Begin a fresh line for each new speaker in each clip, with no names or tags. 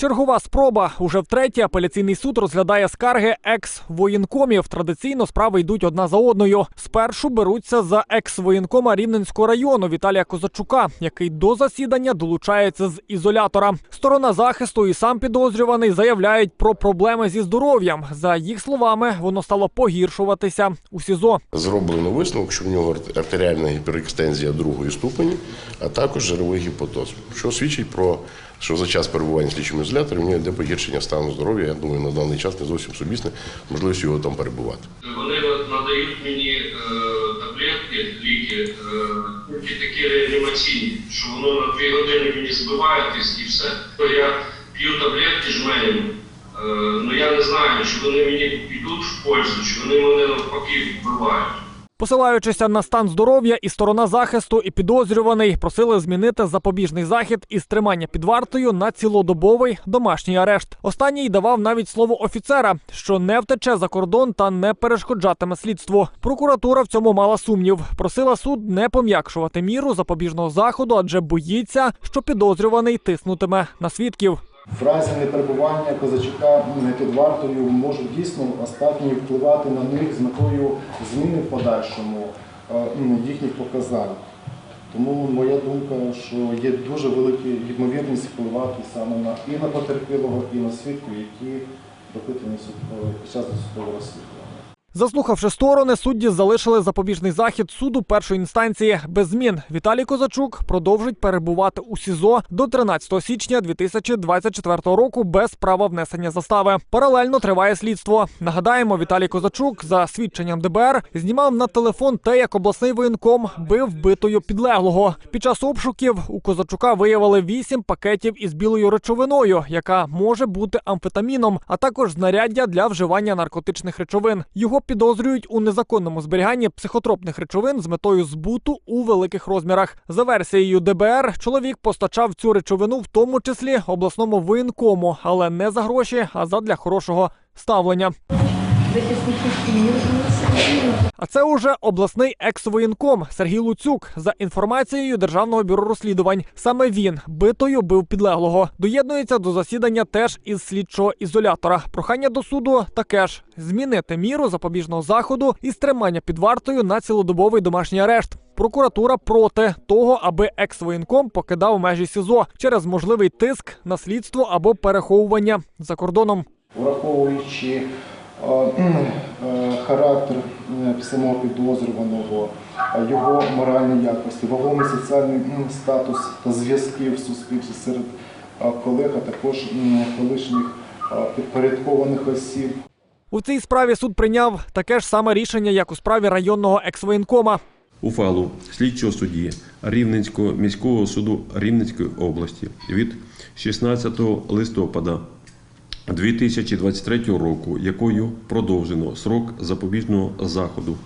Чергова спроба. Уже втретє апеляційний суд розглядає скарги екс-воєнкомів. Традиційно справи йдуть одна за одною. Спершу беруться за екс-воєнкома Рівненського району Віталія Козачука, який до засідання долучається з ізолятора. Сторона захисту і сам підозрюваний заявляють про проблеми зі здоров'ям. За їх словами, воно стало погіршуватися у СІЗО.
Зроблено висновок, що в нього артеріальна гіперекстензія другої ступені, а також жировий гіпотоз, що свідчить про що за час перебування в слідчому ізоляторі в нього йде погіршення стану здоров'я. Я думаю, на даний час не зовсім сумісне можливість його там перебувати.
Вони надають мені е, таблетки, ліки, е, тільки такі реанімаційні, що воно на дві години мені збиває і все. То я п'ю таблетки жменями. Е, ну я не знаю, чи вони мені йдуть в пользу, чи вони мене навпаки вбивають.
Посилаючися на стан здоров'я, і сторона захисту, і підозрюваний просили змінити запобіжний захід із тримання під вартою на цілодобовий домашній арешт. Останній давав навіть слово офіцера, що не втече за кордон та не перешкоджатиме слідству. Прокуратура в цьому мала сумнів. Просила суд не пом'якшувати міру запобіжного заходу, адже боїться, що підозрюваний тиснутиме на свідків.
В разі неперебування Козачука під вартою можуть дійсно остатні впливати на них з метою зміни в подальшому е, ну, їхніх показань. Тому моя думка, що є дуже велика ймовірність впливати саме на і на потерпілого, і на свідків, які допитані під час досудового розслідування.
Заслухавши сторони, судді залишили запобіжний захід суду першої інстанції без змін. Віталій Козачук продовжить перебувати у СІЗО до 13 січня 2024 року без права внесення застави. Паралельно триває слідство. Нагадаємо, Віталій Козачук за свідченням ДБР знімав на телефон те, як обласний воєнком бив битою підлеглого. Під час обшуків у Козачука виявили вісім пакетів із білою речовиною, яка може бути амфетаміном, а також знаряддя для вживання наркотичних речовин. Його підозрюють у незаконному зберіганні психотропних речовин з метою збуту у великих розмірах. За версією ДБР, чоловік постачав цю речовину, в тому числі обласному воєнкому, але не за гроші, а задля хорошого ставлення. А це уже обласний екс-воєнком Сергій Луцюк. За інформацією Державного бюро розслідувань, саме він битою бив підлеглого. Доєднується до засідання теж із слідчого ізолятора. Прохання до суду таке ж змінити міру запобіжного заходу із тримання під вартою на цілодобовий домашній арешт. Прокуратура проти того, аби екс-воєнком покидав межі СІЗО через можливий тиск на слідство або переховування за кордоном.
враховуючи характер е, самого підозрюваного, е, його моральні якості, вагомий соціальний статус та зв'язки в суспільстві серед е, колег, а також колишніх е, підпорядкованих осіб.
У цій справі суд прийняв таке ж саме рішення, як у справі районного екс-воєнкома.
Ухвалу слідчого судді Рівненського міського суду Рівненської області від 16 листопада 2023 року, якою продовжено срок запобіжного заходу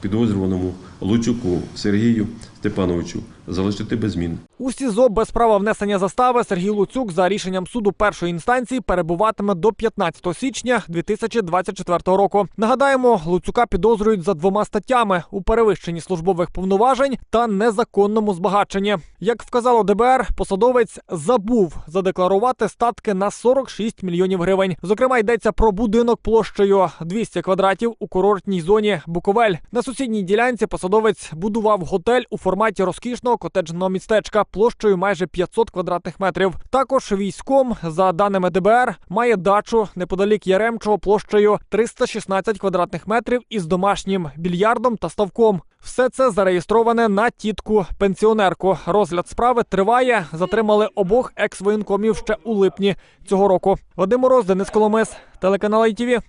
підозрюваному Лучуку Сергію Степановичу залишити без змін.
У СІЗО без права внесення застави Сергій Луцюк за рішенням суду першої інстанції перебуватиме до 15 січня 2024 року. Нагадаємо, Луцюка підозрюють за двома статтями у перевищенні службових повноважень та незаконному збагаченні. Як вказало ДБР, посадовець забув задекларувати статки на 46 мільйонів гривень. Зокрема, йдеться про будинок площею 200 квадратів у курортній зоні Буковель. На сусідній ділянці посадовець будував готель у форматі розкішного котеджного містечка площею майже 500 квадратних метрів. Також військом, за даними ДБР, має дачу неподалік Яремчого площею 316 квадратних метрів із домашнім більярдом та ставком. Все це зареєстроване на тітку пенсіонерку. Розгляд справи триває. Затримали обох екс-воєнкомів ще у липні цього року. Вадим Мороз, Денис Коломис, телеканал ITV.